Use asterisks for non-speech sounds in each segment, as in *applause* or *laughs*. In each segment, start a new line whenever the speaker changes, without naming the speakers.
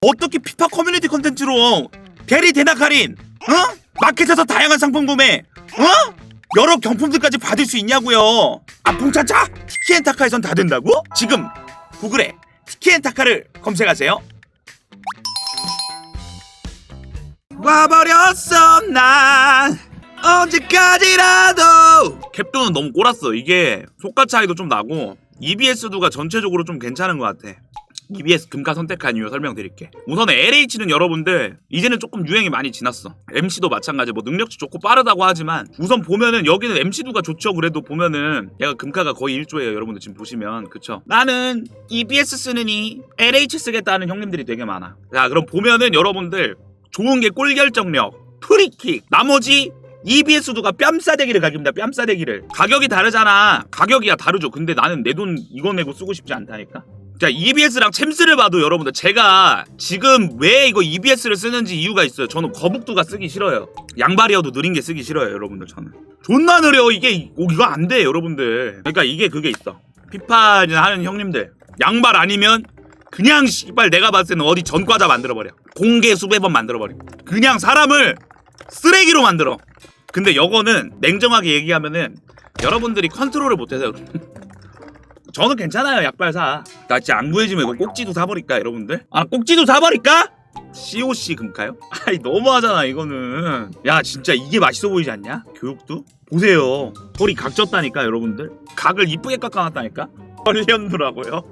어떻게 피파 커뮤니티 컨텐츠로 대리 할인 어? 마켓에서 다양한 상품 구매 어? 여러 경품들까지 받을 수 있냐고요. 아 풍차차? 티키엔타카에선 다 된다고? 지금 구글에 티키엔타카를 검색하세요. 와버렸어 난 언제까지라도. 캡도는 너무 꼬랐어. 이게 속가 차이도 좀 나고 EBS도가 전체적으로 좀 괜찮은 것 같아 EBS 금가 선택한 이유 설명드릴게. 우선 LH는 여러분들 이제는 조금 유행이 많이 지났어. MC도 마찬가지 뭐 능력치 좋고 빠르다고 하지만 우선 보면은 여기는 MC도가 좋죠. 그래도 보면은 얘가 금가가 거의 1조예요 여러분들 지금 보시면. 그쵸? 나는 EBS 쓰느니 LH 쓰겠다는 형님들이 되게 많아. 자 그럼 보면은 여러분들 좋은 게 골결정력 프리킥 나머지 EBS도가 뺨싸대기를 가격입니다 뺨싸대기를. 가격이 다르잖아. 가격이야 다르죠. 근데 나는 내 돈 이거 내고 쓰고 싶지 않다니까 자 EBS랑 챔스를 봐도 여러분들 제가 지금 왜 이거 EBS를 쓰는지 이유가 있어요. 저는 거북두가 쓰기 싫어요. 양발이어도 느린 게 쓰기 싫어요 여러분들 저는. 존나 느려 이게. 오, 이거 안 돼 여러분들. 그러니까 이게 그게 있어. 피파 하는 형님들. 양발 아니면 그냥 씨발 내가 봤을 때는 어디 전과자 만들어버려. 공개 수배범 만들어버려. 그냥 사람을 쓰레기로 만들어. 근데 요거는 냉정하게 얘기하면은 여러분들이 컨트롤을 못해서 저는 괜찮아요 약발사 나 진짜 안 구해지면 이거 꼭지도 사버릴까 여러분들? 아 꼭지도 사버릴까? COC 금가요? 아이 너무하잖아 이거는 야 진짜 이게 맛있어 보이지 않냐? 교육도? 보세요 털이 각졌다니까 여러분들 각을 이쁘게 깎아놨다니까 헐련두라고요?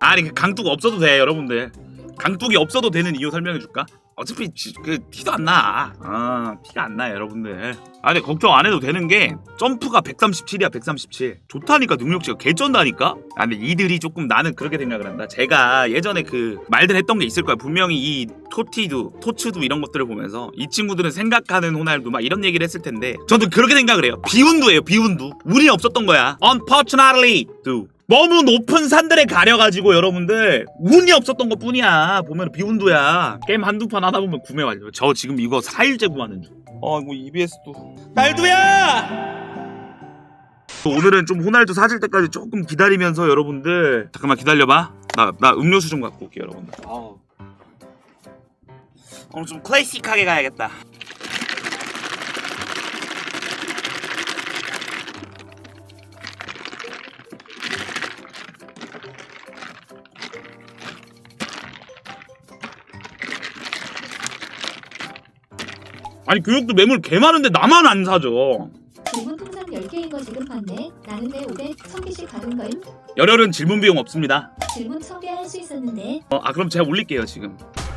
아니 그 강뚝 없어도 돼 여러분들 강뚝이 없어도 되는 이유 설명해줄까? 어차피 지- 그 티도 안 나. 아 티가 안 나요 여러분들. 아 근데 걱정 안 해도 되는 게 점프가 137이야 137. 좋다니까 능력치가 개쩐다니까. 아 근데 이들이 조금 나는 그렇게 생각을 한다. 제가 예전에 그 말들 했던 게 있을 거야. 분명히 이 토티도 토츠도 이런 것들을 보면서 이 친구들은 생각하는 호날두 막 이런 얘기를 했을 텐데 저도 그렇게 생각을 해요. 비운두예요 비운두. 운이 없었던 거야. Unfortunately, do. 너무 높은 산들에 가려가지고 여러분들 운이 없었던 것 뿐이야. 보면 비운두야. 게임 한두 판 하다 보면 구매 완료. 저 지금 이거 4일째 구하는 중. 어, 이거 EBS도. 날두야! 오늘은 좀 호날두 사질 때까지 조금 기다리면서 여러분들 잠깐만 기다려봐. 나, 나 음료수 좀 갖고 올게 여러분들. 아우. 오늘 좀 클래식하게 가야겠다 아니 교육도 매물 개 많은데 나만 안 사죠
질문 통장 10개인 거 지금 봤네. 나는 왜 500, 1000개씩 받은 거임?
열혈은 질문 비용 없습니다.
질문 1000개 할수 있었는데.
어, 아 그럼 제가 올릴게요 지금.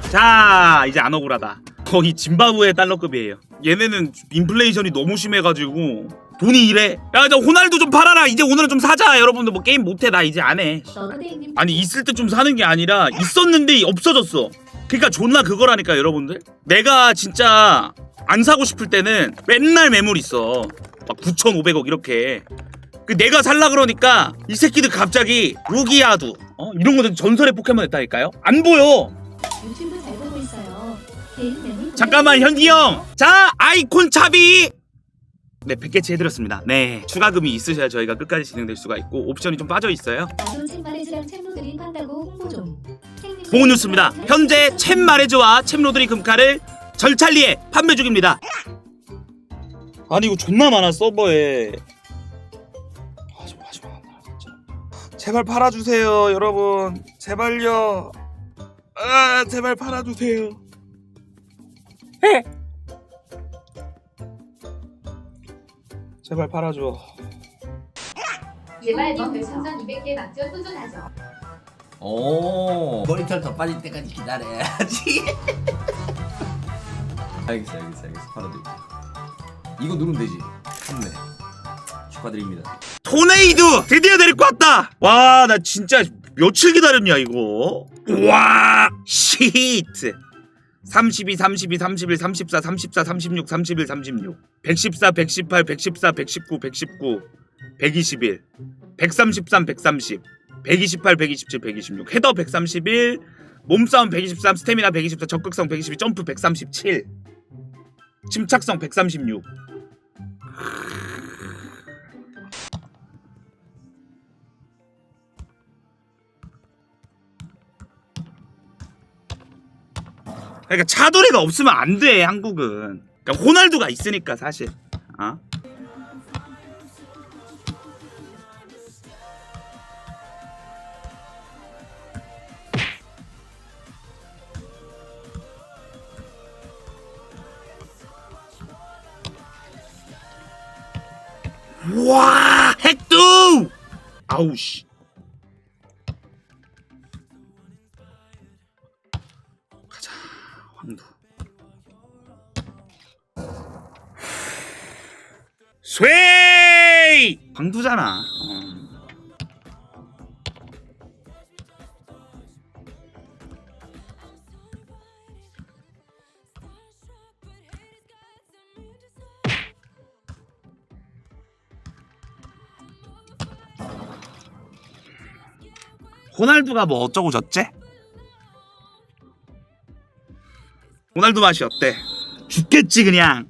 자 이제 안 억울하다. 거의 짐바브웨 달러급이에요. 얘네는 인플레이션이 너무 심해가지고 돈이 이래. 야저 호날두 좀 팔아라. 이제 오늘은 좀 사자. 여러분들 뭐 게임 못해. 나 이제 안 해.
너도 대행님
아니 있을 때 좀 사는 게 아니라 있었는데 없어졌어 그러니까 존나 그거라니까 여러분들 내가 진짜 안 사고 싶을 때는 맨날 매물 있어 막 9,500억 이렇게 그 내가 살라 그러니까 이 새끼들 갑자기 루기아두 어? 이런 거는 전설의 포켓몬 했다니까요 안 보여
유튜브 잘 보고 있어요.
잠깐만 현기 형. 자 아이콘 차비. 네 100개치 해드렸습니다. 네 추가금이 있으셔야 저희가 끝까지 진행될 수가 있고 옵션이 좀 빠져 있어요.
나도 챔바레즈랑 챔로들이 판다고 홍보 좀. 행님
좋은 뉴스입니다. 현재 챔 마레즈와 챔 로드리 금카를 절찰리에 판매 중입니다. 아니 이거 존나 많아 서버에. 하지마 하지마 진짜. 제발 팔아주세요 여러분 제발요. 아 제발 팔아주세요. 제발 팔아줘.
제발 너 별풍선 200개 맞죠? 도전하죠.
오. 머리털 더 빠질 때까지 기다려야지. *laughs* 알겠어 알겠어 알겠어. 팔아드릴게 이거 누르면 되지. 판매. 축하드립니다.
토네이도 드디어 데리고 왔다. 와 나 진짜 며칠 기다렸냐 이거. 와 시트. 32, 32, 31, 34, 34, 36, 31, 36 114, 118, 114, 119, 119 121 133, 130 128, 127, 126 헤더 131 몸싸움 123 스태미나 124 적극성 122 점프 137 침착성 136 그러니까 차돌이가 없으면 안 돼 한국은. 그러니까 호날두가 있으니까 사실. 어? 와 핵두! 아우 씨. 가자 황두. 쇠 황두잖아 호날두가 뭐 어쩌고 저째? 호날두 맛이 어때? 죽겠지 그냥.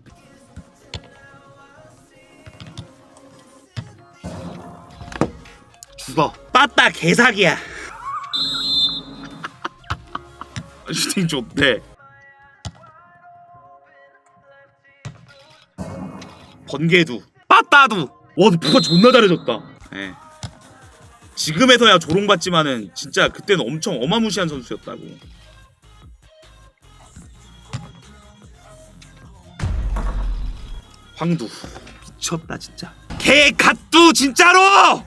죽어. 빠따 개사기야. *laughs* 슈팅 좋대. 번개두. 빠따두. 와 부가 존나 잘해졌다. 예. 지금에서야 조롱받지만은 진짜 그때는 엄청 어마무시한 선수였다고. 황두 미쳤다 진짜. 개 갓두 진짜로.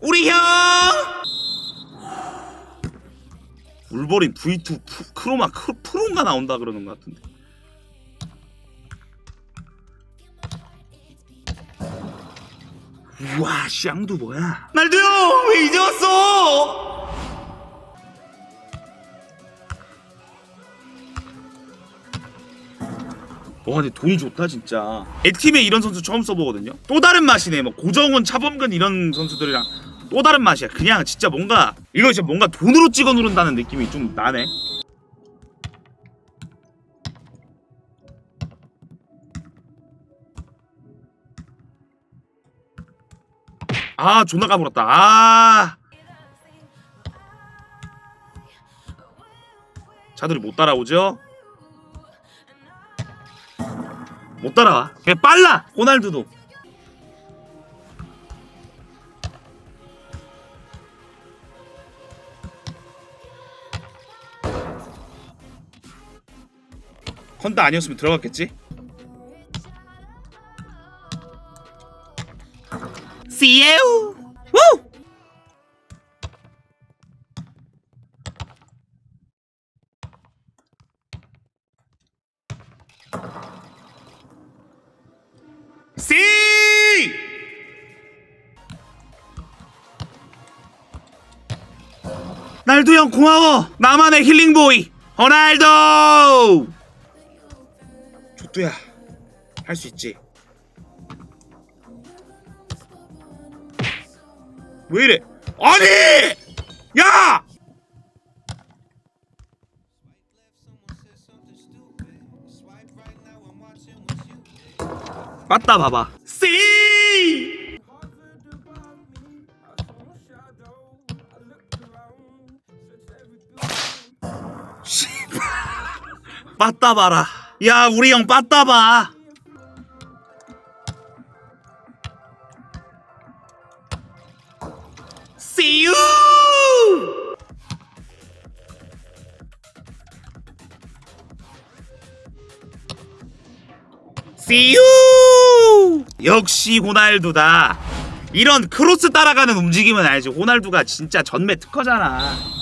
우리 형. 울버린 V2 프- 크로마 크, 프로인가 나온다 그러는 것 같은데. 우와 샹두 뭐야? 날도요 왜 이제 왔어? 와 근데 돈이 좋다 진짜. 애팀에 이런 선수 처음 써보거든요. 또 다른 맛이네. 뭐 고정훈 차범근 이런 선수들이랑 또 다른 맛이야. 그냥 진짜 뭔가 이거 진짜 뭔가 돈으로 찍어 누른다는 느낌이 좀 나네 아 존나 까불었다. 아. 자들이 못 따라오죠? 못 따라와. 그냥 빨라! 호날두도. 컨다 아니었으면 들어갔겠지 See you. Woo! See! 날도 형 고마워. 나만의 힐링 보이. 호날두. 조뚜야. 할 수 있지. 왜 이래? 아니! 야! 맞다 봐봐. 씨! 씨발. 빠따 봐라. 야, 우리 형 빠따 봐. You! See! 역시 호날두다. 이런 크로스 따라가는 움직임은 알지. 호날두가 진짜 전매 특허잖아.